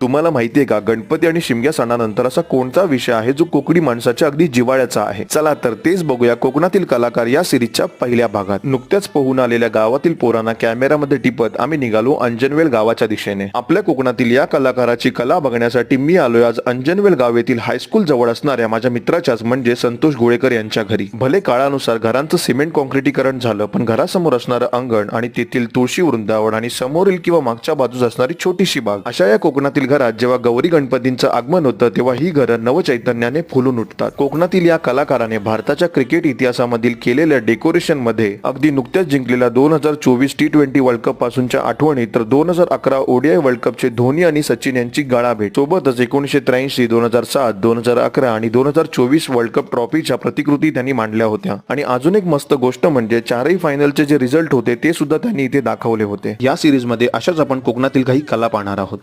तुम्हाला माहितीये का गणपती आणि शिमग्या सणानंतर असा कोणता विषय आहे जो कोकणी माणसाच्या अगदी जिवाळ्याचा आहे? चला तर तेच बघूया कोकणातील कलाकार या सिरीजच्या पहिल्या भागात. नुकत्याच पोहून आलेल्या गावातील पोरांना कॅमेरामध्ये टिपत आम्ही निघालो अंजनवेल गावाच्या दिशेने. आपल्या कोकणातील या कलाकाराची कला बघण्यासाठी मी आलोय आज अंजनवेल गाव येथील हायस्कूल जवळ असणाऱ्या माझ्या मित्राच्याच म्हणजे संतोष गोळेकर यांच्या घरी. भले काळानुसार घरांचं सिमेंट कॉन्क्रिटीकरण झालं पण घरासमोर असणारं अंगण आणि तेथील तुळशी वृंदावन आणि समोरील किंवा मागच्या बाजूस असणारी छोटीशी बाग अशा या कोकणातील घरात जेव्हा गौरी गणपतींचं आगमन होतं तेव्हा ही घरं नवचैतन्याने फुलून उठतात. कोकणातील या कलाकाराने भारताच्या क्रिकेट इतिहासामधील केलेल्या डेकोरेशनमध्ये अगदी नुकत्याच जिंकलेल्या दोन हजार चोवीस टी ट्वेंटी वर्ल्ड कप पासूनच्या आठवणी तर दोन हजार अकरा ओडीआय वर्ल्ड कपचे धोनी आणि सचिन यांची गाळाभेट. सोबतच एकोणीशे त्र्याऐंशी दोन हजार सात दोन हजार अकरा आणि दोन हजार चोवीस वर्ल्ड कप ट्रॉफीच्या प्रतिकृती त्यांनी मांडल्या होत्या. आणि अजून एक मस्त गोष्ट म्हणजे चारही फायनलचे जे रिझल्ट होते ते सुद्धा त्यांनी इथे दाखवले होते. या सिरीजमध्ये अशाच आपण कोकणातील काही कला पाहणार आहोत.